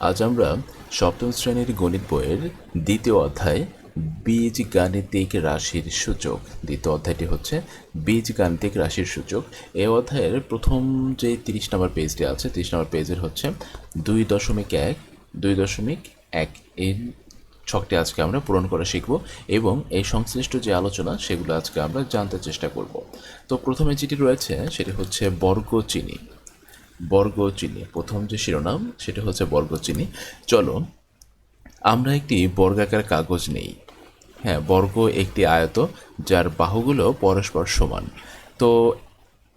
আজ আমরা সপ্তম শ্রেণির গণিত বইয়ের দ্বিতীয় অধ্যায় বীজ গাণিতিক রাশির সূচক। দ্বিতীয় অধ্যায়টি হচ্ছে বীজ গাণিতিক রাশির সূচক। এই অধ্যায়ের প্রথম যে তিরিশ নম্বর পেজটি আছে, তিরিশ নম্বর পেজের হচ্ছে দুই দশমিক এক, দুই দশমিক এক। এই ছকটি আজকে আমরা পূরণ করা শিখব এবং এই সংশ্লিষ্ট যে আলোচনা, সেগুলো আজকে আমরা জানতে চেষ্টা করব। তো প্রথমে যেটি রয়েছে, সেটি হচ্ছে বর্গ চিনি বর্গ চিনি প্রথম যে শিরোনাম, সেটা হচ্ছে বর্গ চিনি চলো আমরা একটি বর্গাকার কাগজ নেই। হ্যাঁ বর্গ একটি আয়ত, যার বাহুগুলো পরস্পর সমান। তো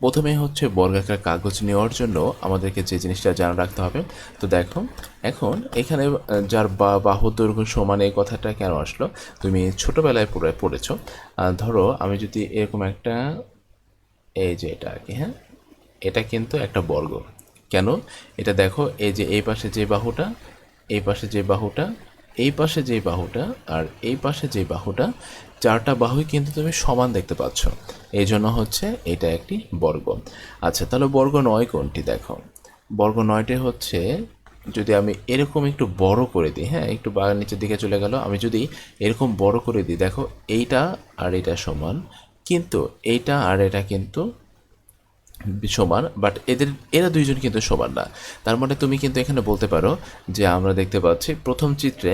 প্রথমে হচ্ছে বর্গাকার কাগজ নেওয়ার জন্য আমাদেরকে যে জিনিসটা জানা রাখতে হবে। তো দেখো, এখন এখানে যার বা, বাহু দৈর্ঘ্য সমান এই কথাটা কেন আসলো? তুমি ছোটোবেলায় পড়ে, পড়েছো। ধরো, আমি যদি এরকম একটা, এই যে এটা আর কি হ্যাঁ? এটা কিন্তু একটা বর্গ। কেন? এটা দেখো, এই যে এই পাশে যে বাহুটা, এই পাশে যে বাহুটা, এই পাশে যে বাহুটা আর এই পাশে যে বাহুটা, চারটা বাহুই কিন্তু তুমি সমান দেখতে পাচ্ছ। এই জন্য হচ্ছে এটা একটি বর্গ। আচ্ছা তাহলে বর্গ নয় কোনটি দেখো? বর্গ নয়টি হচ্ছে, যদি আমি এরকম একটু বড় করে দিই হ্যাঁ একটু বাগান নিচের দিকে চলে গেল, আমি যদি এরকম বড় করে দিই, দেখো এইটা আর এটা সমান, কিন্তু এইটা আর এটা কিন্তু সমান বাট এদের, এরা দুইজন কিন্তু সমান না। তার মানে তুমি কিন্তু এখানে বলতে পারো যে আমরা দেখতে পাচ্ছি প্রথম চিত্রে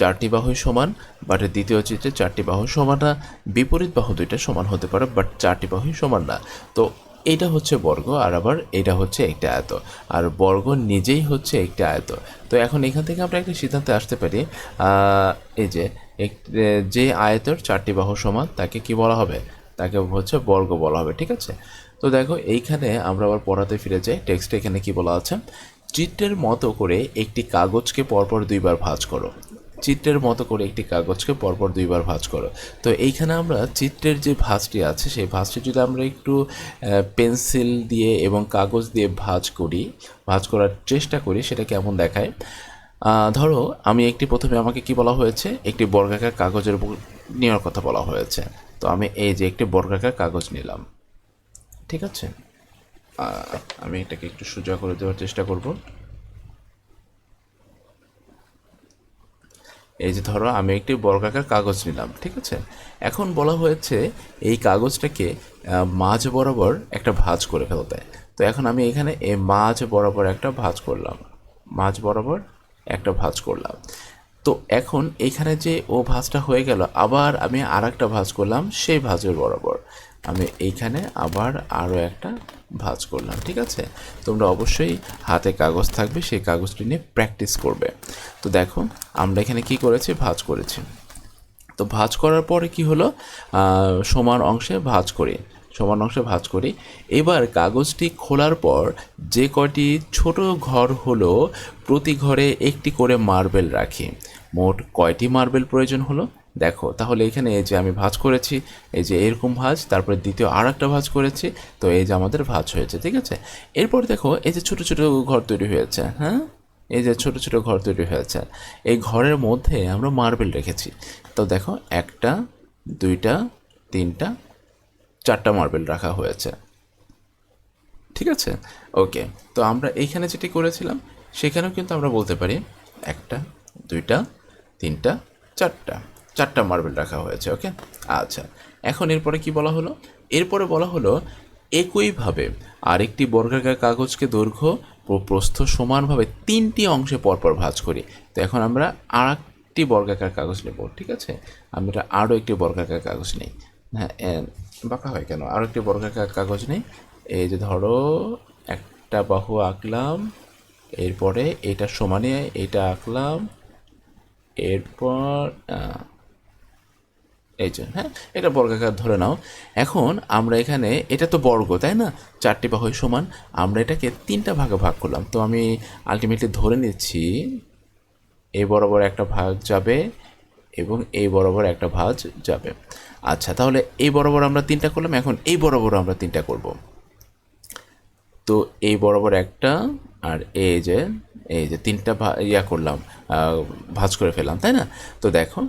চারটি বাহু সমান বাট দ্বিতীয় চিত্রে চারটি বাহু সমান না। বিপরীত বাহু দুইটা সমান হতে পারে বাট চারটি বাহুই সমান না। তো এটা হচ্ছে বর্গ, আর আবার এটা হচ্ছে একটা আয়ত, আর বর্গ নিজেই হচ্ছে একটা আয়ত। তো এখন এখান থেকে আমরা একটা সিদ্ধান্তে আসতে পারি এই যে যে আয়তর চারটি বাহু সমান, তাকে কি বলা হবে? তাকে হচ্ছে বর্গ বলা হবে, ঠিক আছে? তো দেখো, এইখানে আমরা আবার পড়াতে ফিরে যাই। টেক্সটে এখানে কি বলা আছে? চিত্রের মতো করে একটি কাগজকে পরপর দুইবার ভাঁজ করো। চিত্রের মতো করে একটি কাগজকে পরপর দুইবার ভাঁজ করো। তো এইখানে আমরা চিত্রের যে ভাঁজটি আছে, সেই ভাঁজটি যদি আমরা একটু পেন্সিল দিয়ে এবং কাগজ দিয়ে ভাঁজ করি, ভাঁজ করার চেষ্টা করি, সেটা কেমন দেখায়? ধরো, আমি একটি প্রথমে আমাকে কি বলা হয়েছে? একটি বর্গাকার কাগজের উপর নেওয়ার কথা বলা হয়েছে। তো আমি এই যে একটি বর্গাকার কাগজ নিলাম। ঠিক আছে? আমি এটাকে একটু সোজা করে দেওয়ার চেষ্টা করব। এই যে ধরো, আমি একটি বর্গাকার কাগজ নিলাম, ঠিক আছে? এখন বলা হয়েছে এই কাগজটাকে মাঝ বরাবর একটা ভাঁজ করে ফেলতে। তো এখন আমি এখানে এই মাঝ বরাবর একটা ভাঁজ করলাম। মাঝ বরাবর একটা ভাঁজ করলাম। তো এখন এইখানে যে ও ভাঁজটা হয়ে গেল, আবার আমি আর একটা ভাঁজ করলাম, সেই ভাঁজের বরাবর। আমি এইখানে আবার আরও একটা ভাঁজ করলাম, ঠিক আছে? তোমরা অবশ্যই হাতে কাগজ থাকবে, সেই কাগজটি নিয়ে প্র্যাকটিস করবে। তো দেখো, আমরা এখানে কি করেছি? ভাঁজ করেছি। তো ভাঁজ করার পরে কি হলো? সমান অংশে ভাঁজ করি, সমান অংশে ভাঁজ করি। এবার কাগজটি খোলার পর যে কয়টি ছোট ঘর হলো, প্রতি ঘরে একটি করে মার্বেল রাখি। মোট কয়টি মার্বেল প্রয়োজন হলো? দেখো, তাহলে এখানে এই যে আমি ভাঁজ করেছি, এই যে এরকম ভাঁজ, তারপরে দ্বিতীয় আর একটা ভাঁজ করেছি, তো এই যে আমাদের ভাঁজ হয়েছে, ঠিক আছে? এরপর দেখো, এই যে ছোট ছোট ঘর তৈরি হয়েছে হ্যাঁ? এই যে ছোট ছোট ঘর তৈরি হয়েছে, এই ঘরের মধ্যে আমরা মার্বেল রেখেছি। তো দেখো, একটা, দুইটা, তিনটা, চারটা মার্বেল রাখা হয়েছে। ঠিক আছে? ওকে, তো আমরা এইখানে যেটি করেছিলাম, সেখানেও কিন্তু আমরা বলতে পারি, একটা, দুইটা তিনটা, চারটা চারটা মার্বেল রাখা হয়েছে ওকে আচ্ছা এখন এরপরে কি বলা হলো? এরপরে বলা হলো, একইভাবে আরেকটি বর্গাকার কাগজকে দৈর্ঘ্য প্রস্থ সমানভাবে তিনটি অংশে পরপর ভাঁজ করি। তো এখন আমরা আর একটি বর্গাকার কাগজ নেব, ঠিক আছে? আমরা আরও একটি বর্গাকার কাগজ নেই। হ্যাঁ বাঁকা হয় কেন? আরও একটি বর্গাকার কাগজ নেই। এই যে ধরো, একটা বাহু আঁকলাম, এরপরে এটা সমানে এটা আঁকলাম এরপর এই যে হ্যাঁ এটা বর্গাকার ধরে নাও। এখন আমরা এখানে, এটা তো বর্গ, তাই না? চারটি বাহু সমান। আমরা এটাকে তিনটা ভাগে ভাগ করলাম। তো আমি আলটিমেটলি ধরে নিচ্ছি এই বরাবর একটা ভাগ যাবে এবং এই বরাবর একটা ভাঁজ যাবে। আচ্ছা তাহলে এই বরাবর আমরা তিনটা করলাম। এখন এই বরাবর আমরা তিনটা করব। তো এই বরাবর একটা আর এই যে এই যে তিনটা ইয়া করলাম ভাঁজ করে ফেললাম, তাই না? তো দেখো,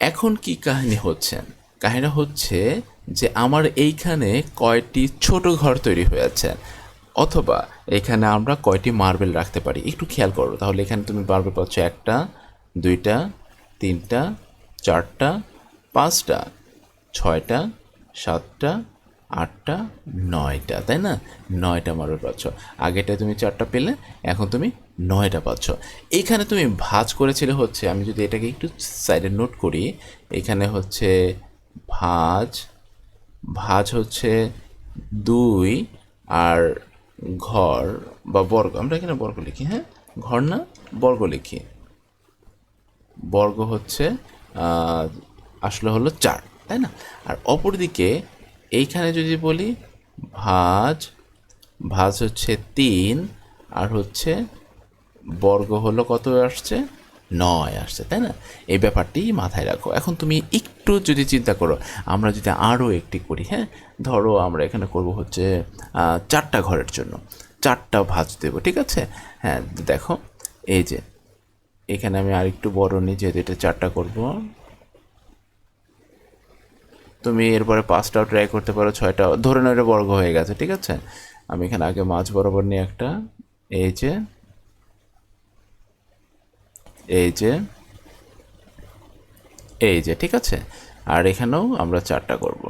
এখন কি কাহিনী হচ্ছে? কাহিনী হচ্ছে যে আমার এইখানে কয়টি ছোট ঘর তৈরি হয়েছে অথবা এখানে আমরা কয়টি মার্বেল রাখতে পারি? একটু খেয়াল করো, তাহলে এখানে তুমি মার্বেল পাচ্ছ একটা, দুইটা, তিনটা, চারটা, পাঁচটা, ছয়টা, সাতটা আটটা, নয়টা, তাই না? নয়টা মার্বেল পাচ্ছ আগেটা তুমি চারটা পেলে, এখন তুমি নয়টা পাচ্ছ এখানে তুমি ভাঁজ করেছিলে হচ্ছে, আমি যদি এটাকে একটু সাইডে নোট করি, এখানে হচ্ছে ভাঁজ ভাঁজ হচ্ছে দুই আর ঘর বা বর্গ, আমরা এখানে বর্গ লিখি হ্যাঁ? ঘর না, বর্গ লিখি। বর্গ হচ্ছে আসলে হলো চার, তাই না? আর অপরদিকে এইখানে যদি বলি ভাজ ভাজ হচ্ছে তিন, আর হচ্ছে বর্গ হলো কত আসছে? নয় আসছে, তাই না? এই ব্যাপারটি মাথায় রাখো। এখন তুমি একটু যদি চিন্তা করো, আমরা যদি আরও একটি করি হ্যাঁ? ধরো আমরা এখানে করব হচ্ছে চারটা ঘরের জন্য। চারটা ভাজ দেবো, ঠিক আছে? হ্যাঁ দেখো, এই যে, এখানে আমি আরেকটু বড় নিই, যেহেতু এটা চারটা করব। তুমি এরপরে পাঁচটাও ট্রাই করতে পারো, ছয়টা। ধরে নাও এটা বর্গ হয়ে গেছে, ঠিক আছে? আমি এখানে আগে মাছ বরাবর নিয়ে একটা, এই যে এই যে এই যে, ঠিক আছে? আর এখানেও আমরা চারটা করব।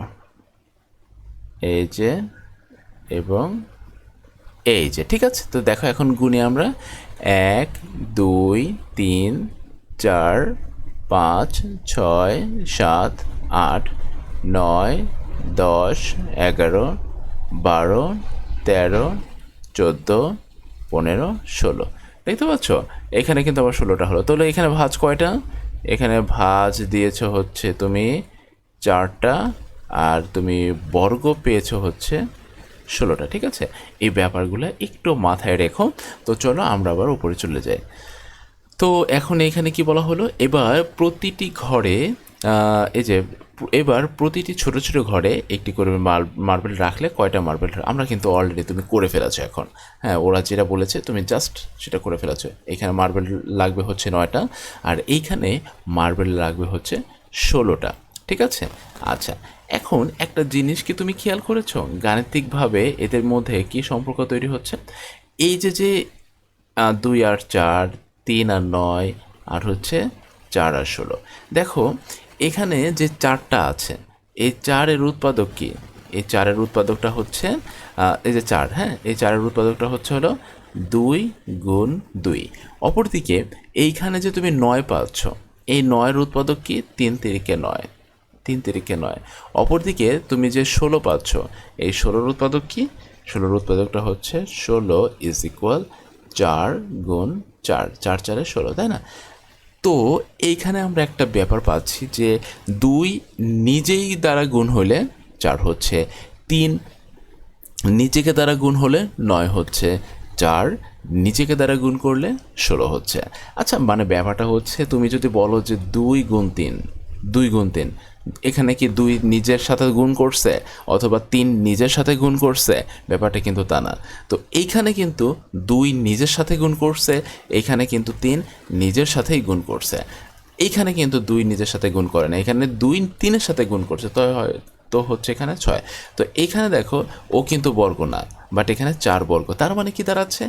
এই যে, এবং এই যে, ঠিক আছে? তো দেখো এখন গুণে আমরা এক, দুই, তিন, চার, পাঁচ, ছয়, সাত, আট নয়, দশ, এগারো, বারো, তেরো, চোদ্দ, পনেরো, ষোলো। দেখতে পাচ্ছ? এখানে কিন্তু আবার ষোলোটা হলো। তাহলে এখানে ভাঁজ কয়টা? এখানে ভাঁজ দিয়েছ হচ্ছে তুমি চারটা আর তুমি বর্গ পেয়েছ হচ্ছে ষোলোটা, ঠিক আছে? এই ব্যাপারগুলো একটু মাথায় রেখো। তো চলো আমরা আবার উপরে চলে যাই। তো এখন এখানে কি বলা হলো? এবার প্রতিটি ঘরে এই যে এবার প্রতিটি ছোট ছোট ঘরে একটি করে মার্বেল রাখলে কয়টা মার্বেল আমরা কিন্তু অলরেডি তুমি করে ফেলেছো এখন। হ্যাঁ ওরা যেটা বলেছে, তুমি জাস্ট সেটা করে ফেলেছো। এখানে মার্বেল লাগবে হচ্ছে নয়টা, আর এইখানে মার্বেল লাগবে হচ্ছে ষোলোটা। ঠিক আছে? আচ্ছা এখন একটা জিনিস কি তুমি খেয়াল করেছ? গাণিতিকভাবে এদের মধ্যে কি সম্পর্ক তৈরি হচ্ছে? এই যে যে দুই আর চার, তিন আর নয়, আর হচ্ছে চার আর ষোলো। দেখো এখানে যে চারটা আছে, এই চারের উৎপাদক কি? এই চারের উৎপাদকটা হচ্ছে এই যে চার হ্যাঁ? এই চারের উৎপাদকটা হচ্ছে হলো দুই গুণ দুই। অপরদিকে এইখানে যে তুমি নয় পাচ্ছ, এই নয়ের উৎপাদক কি? তিন তিরিকে নয়, তিন তিরিকে নয়। অপরদিকে তুমি যে ষোলো পাচ্ছ, এই ষোলোর উৎপাদক কি? ষোলোর উৎপাদকটা হচ্ছে ষোলো ইজ ইকুয়াল চার গুণ চার চার চারে ষোলো, তাই না? তো এইখানে আমরা একটা ব্যাপার পাচ্ছি যে দুই নিজেই দ্বারা গুণ হলে চার হচ্ছে, তিন নিজেকে দ্বারা গুণ হলে নয় হচ্ছে, চার নিজেকে দ্বারা গুণ করলে ষোলো হচ্ছে। আচ্ছা মানে ব্যাপারটা হচ্ছে তুমি যদি বলো যে দুই গুণ তিন দুই গুণ তিন। এখানে কি দুই নিজের সাথে গুণ করছে অথবা তিন নিজের সাথে গুণ করছে? ব্যাপারটা কিন্তু তা না। তো এইখানে কিন্তু দুই নিজের সাথে গুণ করছে এইখানে কিন্তু তিন নিজের সাথেই গুণ করছে। এইখানে কিন্তু দুই নিজের সাথে গুণ করে না। এখানে দুই তিনের সাথে গুণ করছে, তো হয়, তো হচ্ছে এখানে ছয়। তো এখানে দেখো, ও কিন্তু বর্গ না বাট এখানে চার বর্গ। তার মানে কি দাঁড়াচ্ছে?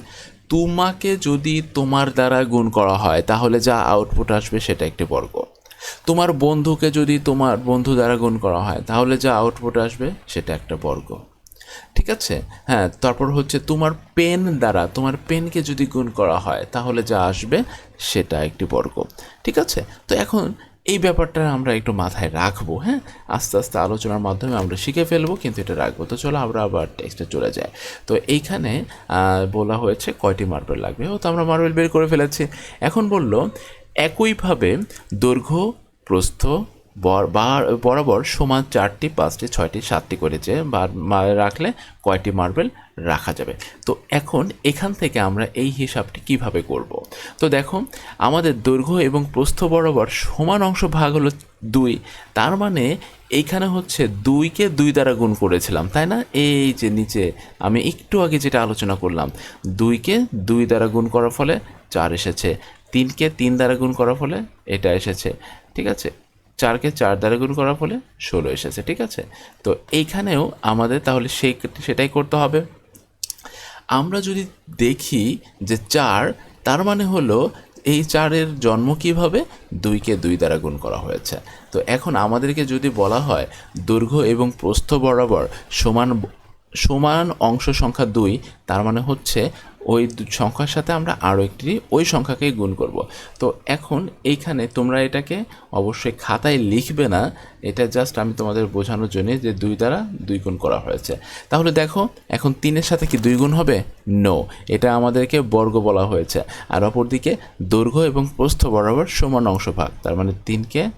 তোমাকে যদি তোমার দ্বারা গুণ করা হয়, তাহলে যা আউটপুট আসবে সেটা একটি বর্গ। তোমার বন্ধুকে যদি তোমার বন্ধু দ্বারা গুণ করা হয়, তাহলে যা আউটপুট আসবে সেটা একটা বর্গ। ঠিক আছে? হ্যাঁ তারপর হচ্ছে তোমার পেন দ্বারা, তোমার পেনকে যদি গুণ করা হয়, তাহলে যা আসবে সেটা একটি বর্গ। ঠিক আছে? তো এখন এই ব্যাপারটা আমরা একটু মাথায় রাখব হ্যাঁ? আস্তে আস্তে আলোচনার মাধ্যমে আমরা শিখে ফেলব, কিন্তু এটা রাখব। তো চলো আমরা আবার টেক্সটে চলে যাই। তো এইখানে বলা হয়েছে কয়টি মার্বেল লাগবে? ও তো আমরা মার্বেল বের করে ফেলেছি। এখন বলল, একইভাবে দৈর্ঘ্য প্রস্থ বরাবর সমান চারটি, পাঁচটি, ছয়টি, সাতটি করে যে রাখলে কয়টি মার্বেল রাখা যাবে? তো এখন এখান থেকে আমরা এই হিসাবটি কীভাবে করব? তো দেখো, আমাদের দৈর্ঘ্য এবং প্রস্থ বরাবর সমান অংশ ভাগ হলো দুই। তার মানে এইখানে হচ্ছে দুইকে দুই দ্বারা গুণ করেছিলাম, তাই না? এই যে নিচে, আমি একটু আগে যেটা আলোচনা করলাম, দুইকে দুই দ্বারা গুণ করার ফলে চার এসেছে, তিনকে তিন দ্বারা গুণ করার ফলে এটা এসেছে। ঠিক আছে? চারকে চার দ্বারা গুণ করার ফলে ষোলো এসেছে, ঠিক আছে? তো এইখানেও আমাদের তাহলে সেই সেটাই করতে হবে। আমরা যদি দেখি যে চার, তার মানে হলো এই চারের জন্ম কীভাবে? দুইকে দুই দ্বারা গুণ করা হয়েছে। তো এখন আমাদেরকে যদি বলা হয় দৈর্ঘ্য এবং প্রস্থ বরাবর সমান সমান অংশ সংখ্যা দুই, তার মানে হচ্ছে ওই সংখ্যার সাথে আমরা আরও একটি, ওই সংখ্যাকেই গুণ করব। তো এখন এইখানে তোমরা এটাকে অবশ্যই খাতায় লিখবে না, এটা জাস্ট আমি তোমাদের বোঝানোর জন্য যে দুই দ্বারা দুই গুণ করা হয়েছে। তাহলে দেখো, এখন তিনের সাথে কি দুই গুণ হবে? নো এটা আমাদেরকে বর্গ বলা হয়েছে। আর অপরদিকে দৈর্ঘ্য এবং প্রস্থ বরাবর সমান অংশ ভাগ তার মানে তিনকে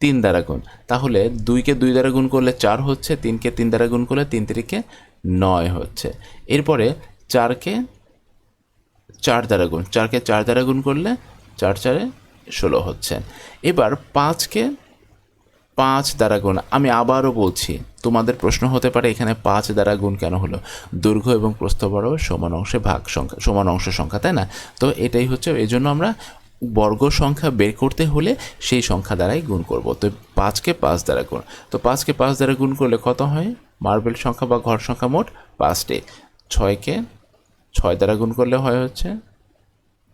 তিন দ্বারা গুণ। তাহলে দুইকে দুই দ্বারা গুণ করলে চার হচ্ছে, তিনকে তিন দ্বারা গুণ করলে তিন তিরিকে নয় হচ্ছে। এরপরে চারকে চার দ্বারা গুণ, চারকে চার দ্বারা গুণ করলে চার চারে ষোলো হচ্ছে। এবার পাঁচকে পাঁচ দ্বারা গুণ, আমি আবারও বলছি, তোমাদের প্রশ্ন হতে পারে এখানে পাঁচ দ্বারা গুণ কেন হলো? দৈর্ঘ্য এবং প্রস্থ বরাবর সমান অংশে ভাগ সংখ্যা, সমান অংশ সংখ্যা, তাই না? তো এটাই হচ্ছে এই জন্য আমরা বর্গ সংখ্যা বের করতে হলে সেই সংখ্যা দ্বারাই গুণ করব। তো পাঁচকে পাঁচ দ্বারা গুণ, তো পাঁচকে পাঁচ দ্বারা গুণ করলে কত হয়? মার্বেল সংখ্যা বা ঘর সংখ্যা মোট পাঁচটি, ছয়কে ছয় দ্বারা গুণ করলে হয় হচ্ছে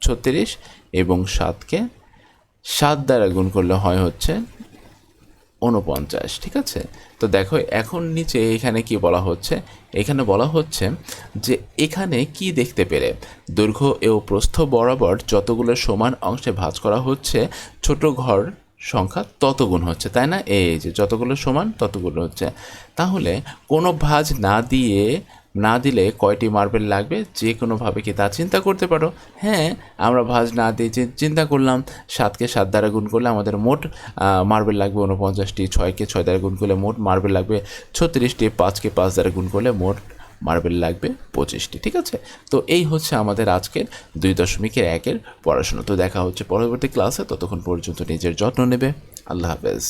ছত্রিশ এবং সাতকে সাত দ্বারা গুণ করলে হয় হচ্ছে উনপঞ্চাশ ঠিক আছে? তো দেখো, এখন নিচে এখানে কি বলা হচ্ছে? এখানে বলা হচ্ছে যে এখানে কি দেখতে পেলে? দৈর্ঘ্য ও প্রস্থ বরাবর যতগুলো সমান অংশে ভাঁজ করা হচ্ছে, ছোট ঘর সংখ্যা তত গুণ হচ্ছে, তাই না? এই যে যতগুলো সমান ততগুলো হচ্ছে। তাহলে কোনো ভাঁজ না দিয়ে না দিলে কয়টি মার্বেল লাগবে? যে কোনোভাবে কি তা চিন্তা করতে পারো। হ্যাঁ আমরা ভাজ না দিয়ে চিন্তা করলাম, সাতকে সাত দ্বারা গুণ করলে আমাদের মোট মার্বেল লাগবে উনপঞ্চাশটি ছয়কে ছয় দ্বারা গুণ করলে মোট মার্বেল লাগবে ছত্রিশটি, পাঁচকে পাঁচ দ্বারা গুণ করলে মোট মার্বেল লাগবে পঁচিশটি, ঠিক আছে? তো এই হচ্ছে আমাদের আজকের দুই দশমিকের একের পড়াশোনা। তো দেখা হচ্ছে পরবর্তী ক্লাসে, ততক্ষণ পর্যন্ত নিজের যত্ন নেবে। আল্লাহ হাফেজ।